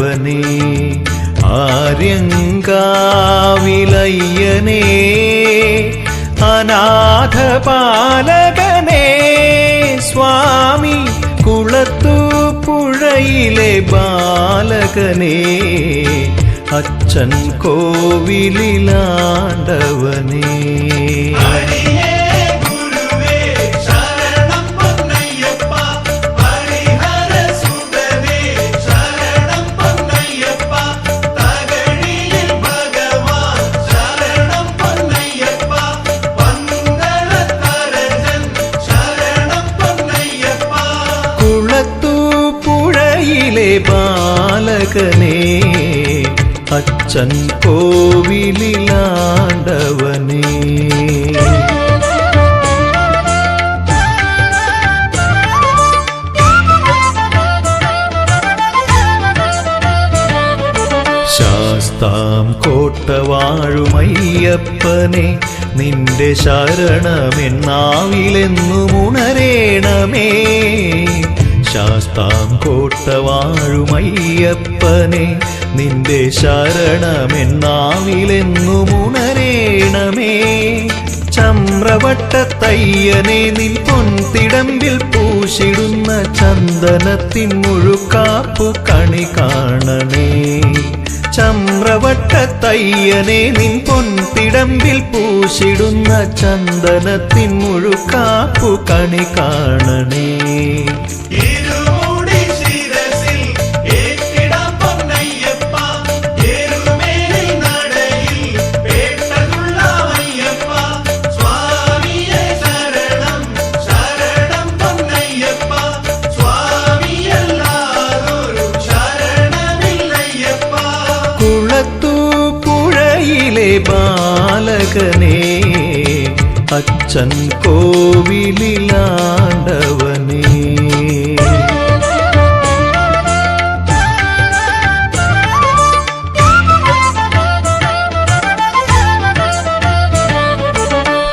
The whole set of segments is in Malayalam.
കോവിലാണ്ടവനേ ആര്യങ്കാവിലയ്യനേ അനാഥ പാലകനേ സ്വാമി കുളത്തു ബാലകനേ അച്ഛൻ കോവിലാണ്ടവനേ അച്ഛൻ കോവിലാണ്ടവനേ ശാസ്താം കോട്ടവാഴുമയ്യപ്പനെ നിന്റെ ശരണമെന്നാവിലെന്നു ഉണരേണമേ. ശാസ്താം കോട്ടവാഴുമയ്യപ്പനെ നിന്റെ ശരണമെന്നാവിലെന്നു മുണരേണമേ ചമ്രവട്ടത്തയ്യനെ നിൻ പൊൻതിടമ്പിൽ പൂശിടുന്ന ചന്ദനത്തിൻ മുഴുക്കാപ്പു കണി കാണണേ ചമ്രവട്ടത്തയ്യനെ നിൻ പൊൻതിടമ്പിൽ പൂശിടുന്ന ചന്ദനത്തിൻ മുഴുക്കാപ്പു കണി കാണണേ ബാലകനേ അച്ഛൻ കോവിലാണ്ടവനേ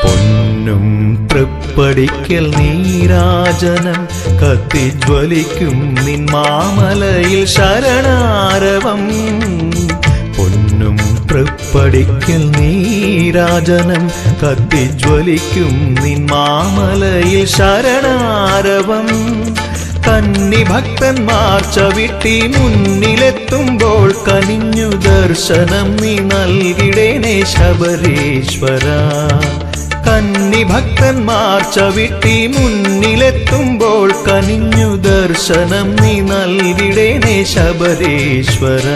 പൊന്നും തൃപ്പടിക്കൽ നീരാജനം കത്തിജ്വലിക്കും നിൻ മാമലയിൽ ശരണാരവം. തൃപ്പടിക്കൽ നീരാജനം കത്തിജ്വലിക്കും നിൻ മാമലയിൽ ശരണാരവം. കന്നി ഭക്തന്മാർ ചവിട്ടി മുന്നിലെത്തുമ്പോൾ കനിഞ്ഞു ദർശനം നീ നൽകിടേനെ ശബരീശ്വര. കന്നി ഭക്തന്മാർ ചവിട്ടി മുന്നിലെത്തുമ്പോൾ കനിഞ്ഞു ദർശനം നീ നൽകിടേനെ ശബരീശ്വര.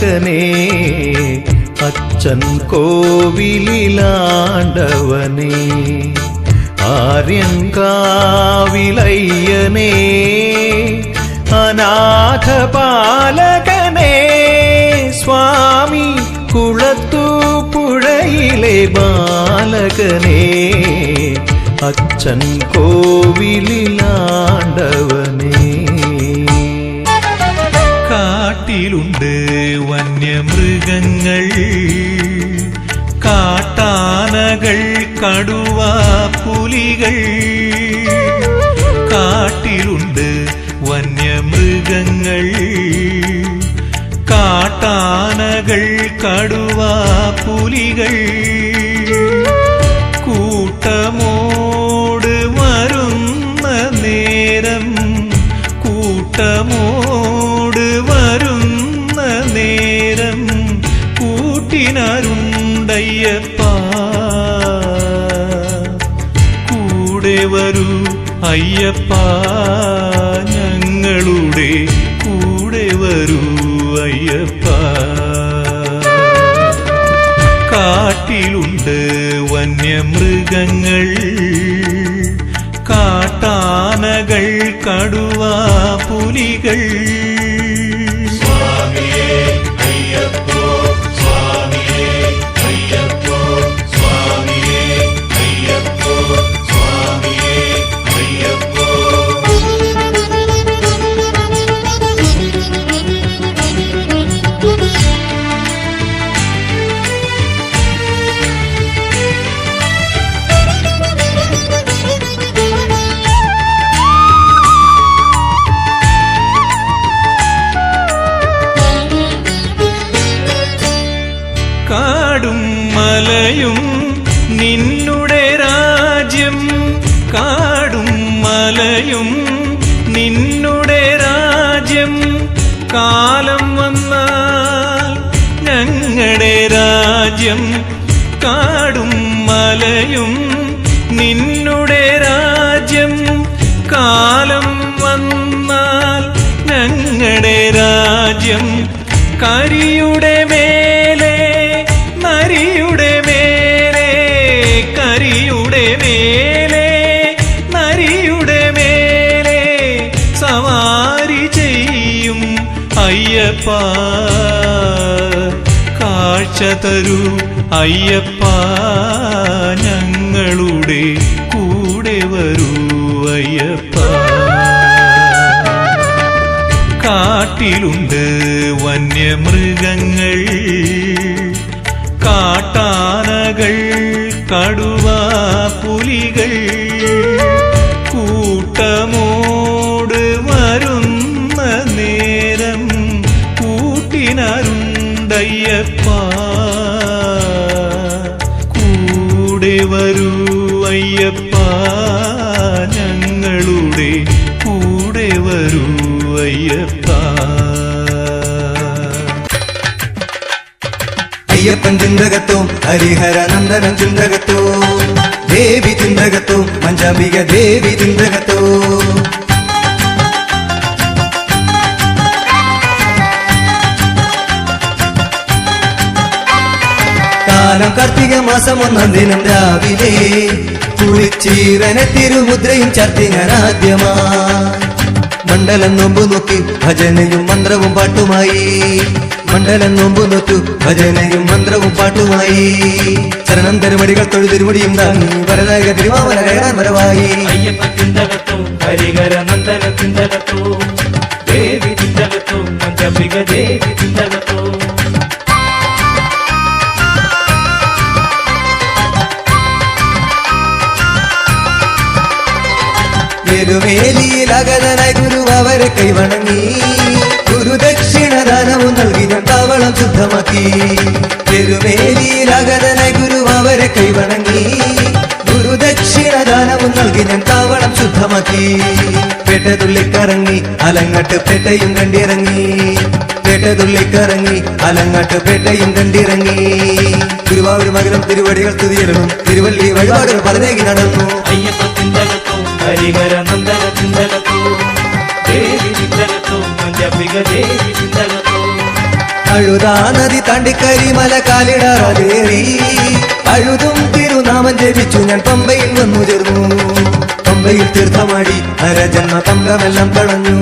ബാലകനേ അച്ഛൻ കോവിലാണ്ടവനേ ആര്യങ്കാവിലയ്യനേ അനാഥ പാലകനേ സ്വാമി കുളത്തു പുഴയിലെ ബാലകനേ അച്ഛൻ കോവിലാണ്ടവനേ കാട്ടിലുണ്ട് വന്യമൃഗങ്ങൾ. കാട്ടാനകൾ കടുവ പുലികൾ. കാട്ടിലുണ്ട് വന്യമൃഗങ്ങൾ. കാട്ടാനകൾ കടുവ പുലികൾ. അയ്യപ്പ ഞങ്ങളുടെ കൂടെ വരൂ അയ്യപ്പ. കാട്ടിലുണ്ട് വന്യമൃഗങ്ങൾ കാട്ടാനകൾ കടുവ പുലികൾ. നിന്നുടെ രാജ്യം കാലം വന്നാൽ ഞങ്ങളുടെ രാജ്യം കരിയുടെ മേലെ നരിയുടെ മേലെ കരിയുടെ മേലെ നരിയുടെ മേലെ സവാരി ചെയ്യും അയ്യപ്പ. കാഴ്ച തരൂ അയ്യപ്പ. വന്യമൃഗങ്ങൾ കാട്ടാനകൾ കടുവ പുലികൾ കൂട്ടമോട് വരുന്ന നേരം കൂട്ടിനരുണ്ടയ്യപ്പ. കൂടെ വരൂ അയ്യപ്പ ഞങ്ങളുടെ കൂടെ വരൂ അയ്യപ്പ. അയ്യപ്പൻ ചിന്തകത്തും ഹരിഹര നന്ദനം ചിന്തകത്തോ ദേവി ചിന്തകത്തോ പഞ്ചാബിക ദേവി ചിന്തകത്തോ കാലം കാർത്തിക മാസം ഒന്നാം ദിനം രാവിലെ കുളിച്ചീരനെ തിരുമുദ്രയും ചർത്തി ഞാൻ ആദ്യമാ മണ്ഡലം നോമ്പ് നോക്കി ഭജനയും മന്ത്രവും പാട്ടുമായി. മണ്ഡലം നോമ്പു നോത്തു ഭജനയും മന്ത്രവും പാട്ടുമായി. ചരണം തരുമടികൾ തൊഴുതിരുമുടിയും താങ്ങി വരനായക തിരുവാമല കയറാൻ വരവായി. അയ്യപ്പ ചിന്തകത്തു ഹരിഹര നന്ദന ചിന്തകത്തു ദേവി ചിന്തകത്തു ദേവി ചിന്തകത്തു എരുമേലിയിലകലനായി ഗുരു അവരെ കൈവണങ്ങി ഗുരുദക്ഷിണ ദാനവും നൽകി ശുദ്ധമാക്കി എരുമേലിയിലകലനായി ഗുരു അവരെ കൈവണങ്ങി. ഗുരുദക്ഷിണദാനവും നൽകി ഞാൻ താവളം ശുദ്ധമാക്കി. പേട്ടതുള്ളിക്കറങ്ങി അലങ്ങട്ട് പേട്ടയും കണ്ടിറങ്ങി. പേട്ടതുള്ളിക്കറങ്ങി അലങ്ങട്ട് പേട്ടയും കണ്ടിറങ്ങി. ഗുരുവാവൂർ മകരം തിരുവടികൾ തുതിയിടണം തിരുവല്ലി വഴിപാടുകൾ പതിനേകി നടന്നു. അയ്യപ്പ ചിന്തകത്തു ഹരിഹര നന്ദന ചിന്തകത്തു ദേവി ചിന്തകത്തു ദേവി അഴുതാ നദി താണ്ടി കരിമല കാലിടാറേറി അഴുതും തിരുനാമം ജപിച്ചു ഞാൻ പമ്പയിൽ വന്നു ചേർന്നു പമ്പയിൽ തീർത്ഥമാടി നരജന്മ പമ്പമെല്ലാം പടഞ്ഞു.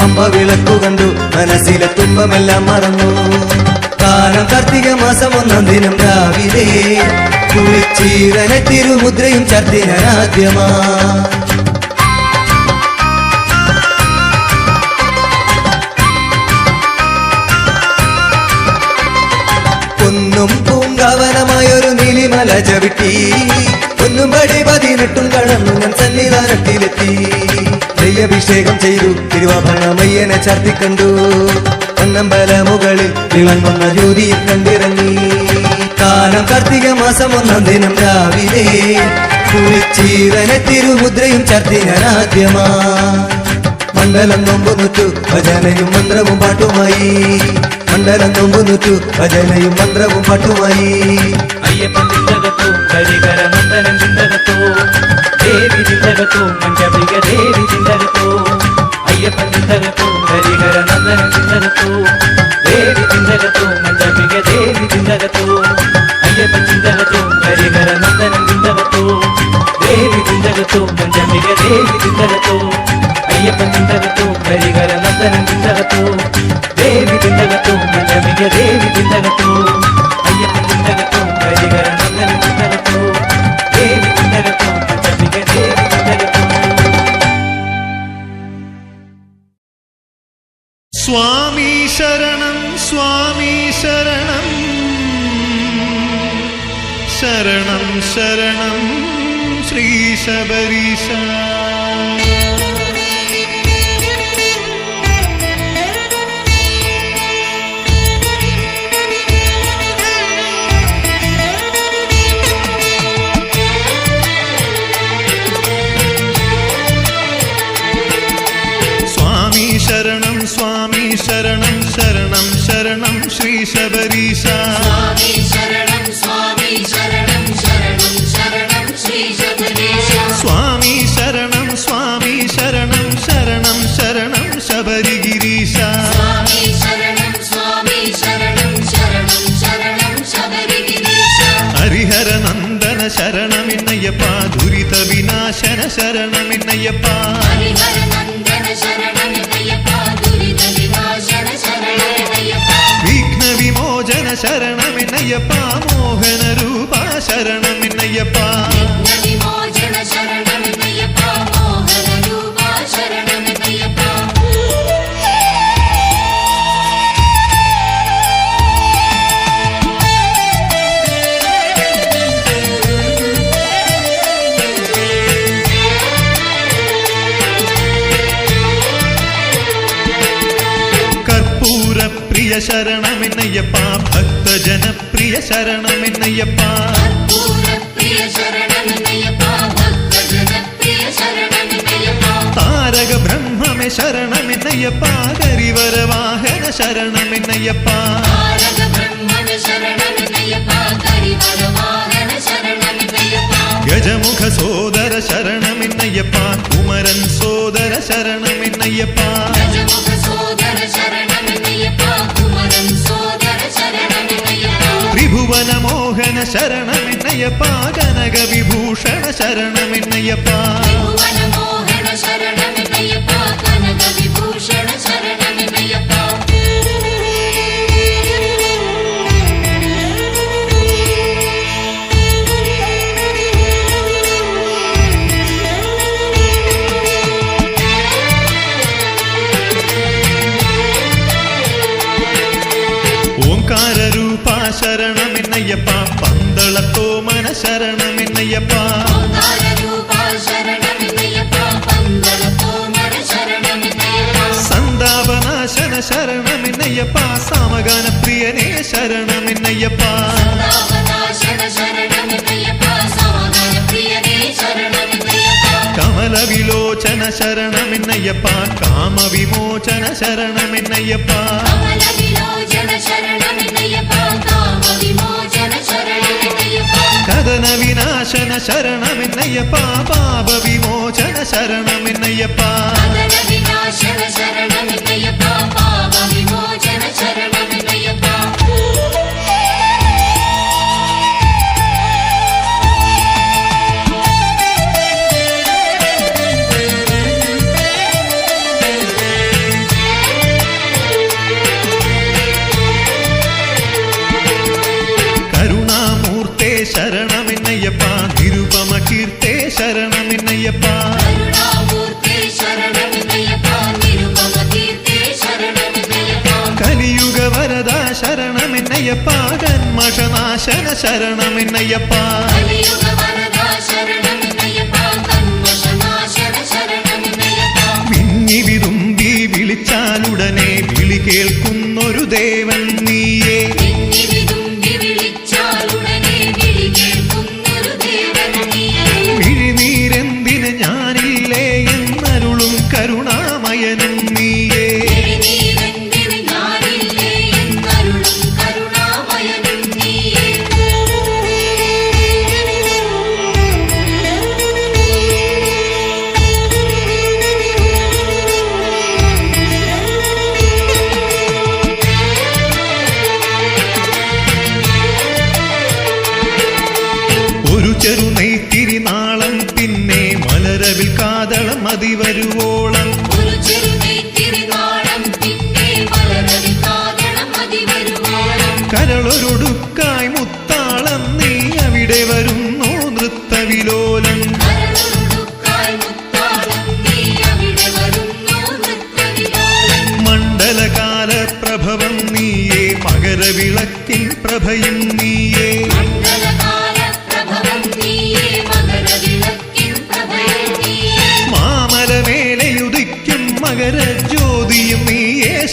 പമ്പ വിളക്കു കണ്ടു മനസ്സിലെ തുമ്പമെല്ലാം മറന്നു. കാലം കാർത്തിക മാസം ഒന്നാം ദിനം രാവിലെ കുളിച്ചീരനെ തിരുമുദ്രയും ചർത്തി നീലിമല ചവിട്ടി ഒന്നും പടി പതിനെട്ടും കടന്നു ഞാൻ സന്നിധാനത്തിലെത്തി. നെയ്യഭിഷേകം ചെയ്തു. തിരുവാഭരണമയ്യനെ ചാർത്തി കണ്ടു. പൊന്നമ്പല മുകളിൽ വിളങ്ങുന്ന ജ്യോതിയിൽ കണ്ടിറങ്ങി. കാലം കാർത്തിക മാസം ഒന്നാം ദിനം രാവിലെ കുളിച്ചീരനെ തിരുമുദ്രയും ചാർത്തി ഞാൻ ആദ്യമാ. മണ്ഡലം നോമ്പു ഭജനയും മന്ത്രവും പാട്ടുമായി. മണ്ഡലം നോമ്പു ഭജനയും മന്ത്രവും പാട്ടുമായി. അയ്യപ്പ ചിന്തകത്തു ഹരികര നന്ദന ചിന്തകത്തു. ദേവി ചിന്തകത്തു പഞ്ചാബിക ദേവി ചിന്തകത്തു. അയ്യപ്പൻ ചിന്തകത്തു ഹരികര നന്ദന ചിന്തകത്തു. ദേവി ചിന്തകത്തു പഞ്ചാബിക ദേവി ചിന്തകത്തു. അയ്യപ്പൻ ചിന്തകത്തു ഹരികര നന്ദന ചിന്തകത്തു. ദേവി ചിന്തകത്തു പഞ്ചാബിക ദേവി ചിന്തകത്തു. അയ്യപ്പൻ ചിന്തകത്തു ഹരികര നന്ദന ചിന്തകത്തു. ദേവി ചിന്തകത്തു പഞ്ചാബിക ദേവി ചിന്തകത്തു. शरणं श्रीशबरीशा। சர சரணம் என்னையப்பா விக்ன விமோஜன சரணம் மோகன ரூபா சரணம் பிரிய சரணம் என்னையப்பா பக்த ஜன பிரிய சரணம் என்னையப்பா தாரக பிரம்மமே சரணம் என்னையப்பா கரிவர வாகன சரணம் என்னையப்பா கஜமுக சோதர சரணம் என்னையப்பா குமரன் சோதர சரணம் என்னையப்பா சரணமின்னையப்பா கனக விபூஷண சரணமின்னையப்பா சரணமின்னையப்பா கனக விபூஷண சரண என்னையப்பா? காம விமோச்சன சரணம் என்னையப்பா? கதன விநாசன சரணம் என்னையப்பா? பாப விமோச்சன சரணம் என்னையப்பா? சரண சரணம் என்னையப்பா.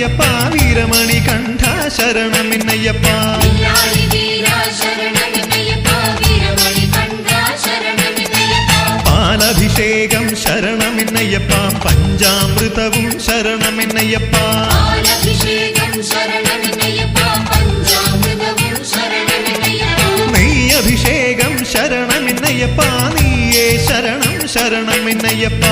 ശരണമെന്നയ്യപ്പ വീരമണി കണ്ഠ ശരണമെന്നയ്യപ്പ പാലഭിഷേകം ശരണമെന്നയ്യപ്പ പഞ്ചാമൃതവും ശരണമെന്നയ്യപ്പ നെയ്യഭിഷേകം ശരണമെന്നയ്യപ്പ നീയേ ശരണം ശരണമെന്നയ്യപ്പ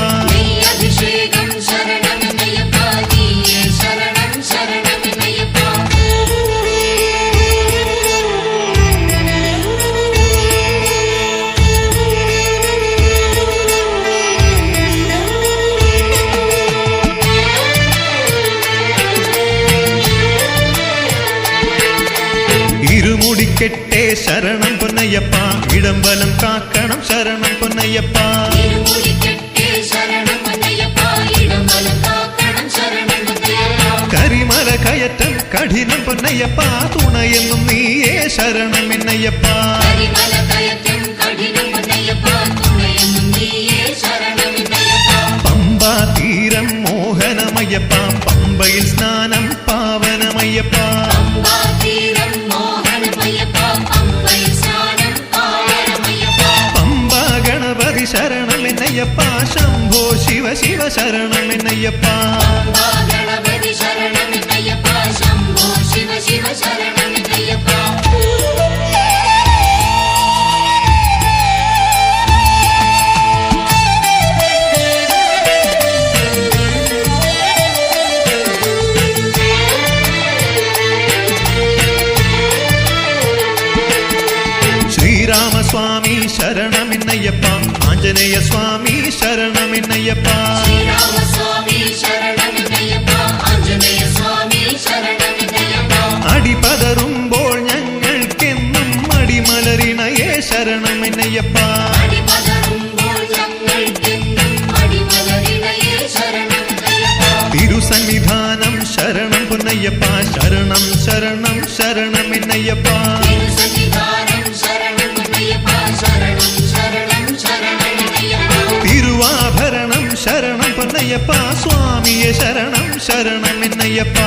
சரணம் பொன்னையப்பா. இடம்பலம் காக்கணம் சரணம் பொன்னையப்பா. கரிமல கயற்றல் கடினம் பொன்னையப்பா. துணை என்னும் நீயே சரணம் என்னையப்பா. பம்பா தீரம் மோகனமையப்பா. பம்பையில் ஸ்நானம் பாவனமையப்பா. என்னையப்பா சம்போ சிவ சிவ சரணம் என்னையப்பா சரணம் என்னையப்பா சம்போ சிவ சிவ சரணம் ശരണമെന്നയ്യപ്പ സ്വാമിയെ ശരണം ശരണമെന്നയ്യപ്പ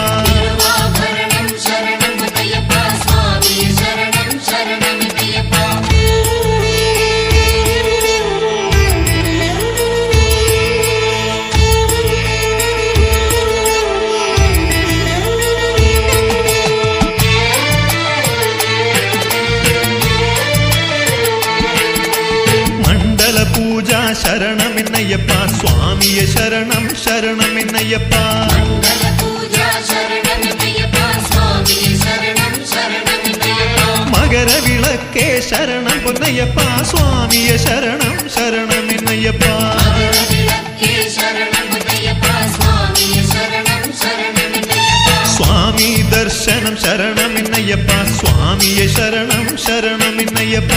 ശരണം പൊന്നയ്യപ്പ സ്വാമിയെ ശരണം ശരണമെന്നയ്യപ്പ മകരവിളക്കേ ശരണം പൊന്നയ്യപ്പ സ്വാമിയെ ശരണം ശരണമെന്നയ്യപ്പ സ്വാമി ദർശനം ശരണമെന്നയ്യപ്പ സ്വാമിയെ ശരണം ശരണമെന്നയ്യപ്പ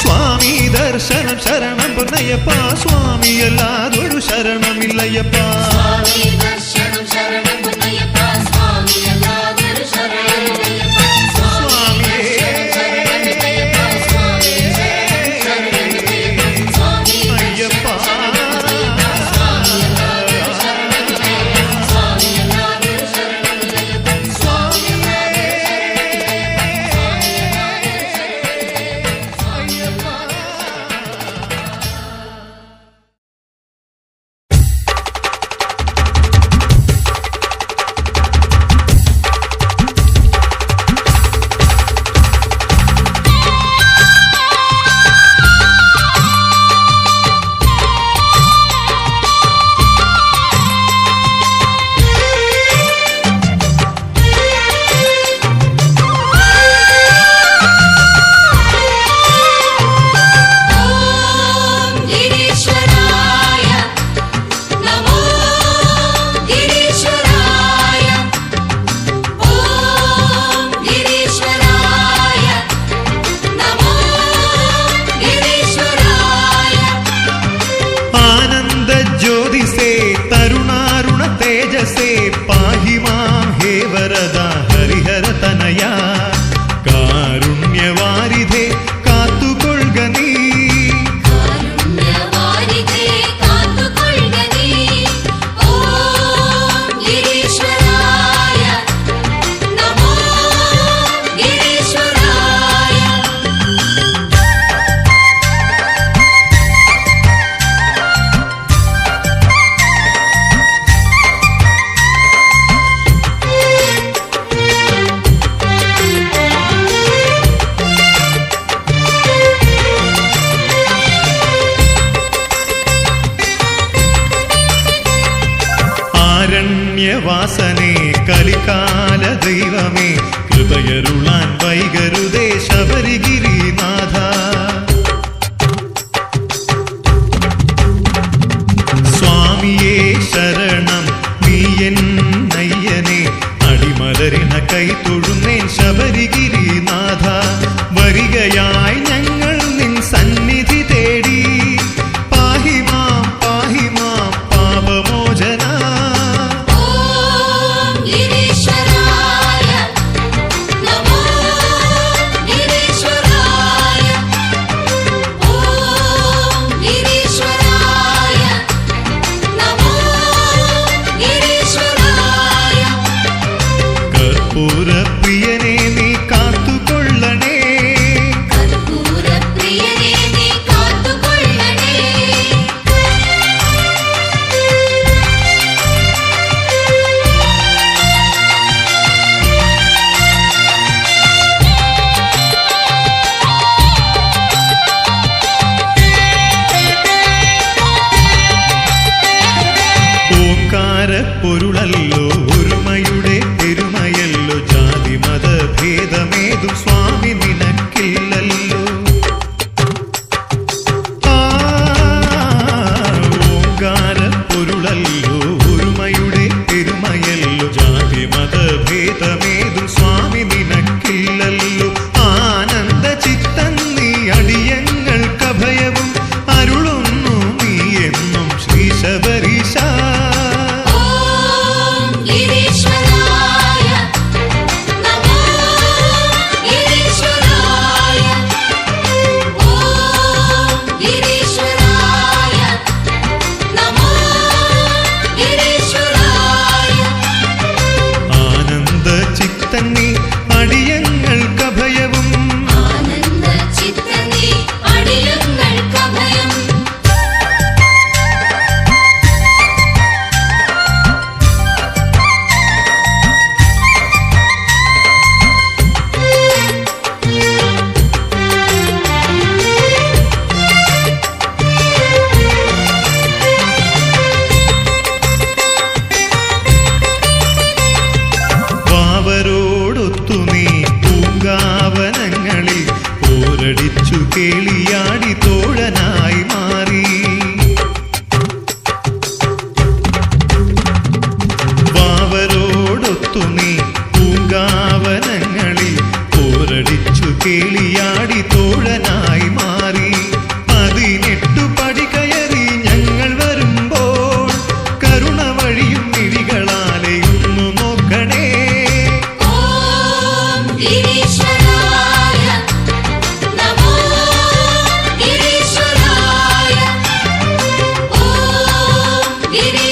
സ്വാമി ദർശനം ശരണമെന്നയ്യപ്പ സ്വാമിയെ ശരണം ശരണമെന്നയ്യപ്പ സ്വാമി ദാസനെ കലികാല ദൈവമേ കൃപയരുളാൻ വൈകരുതേ ശബരിഗിരിനാഥ dulce Didi.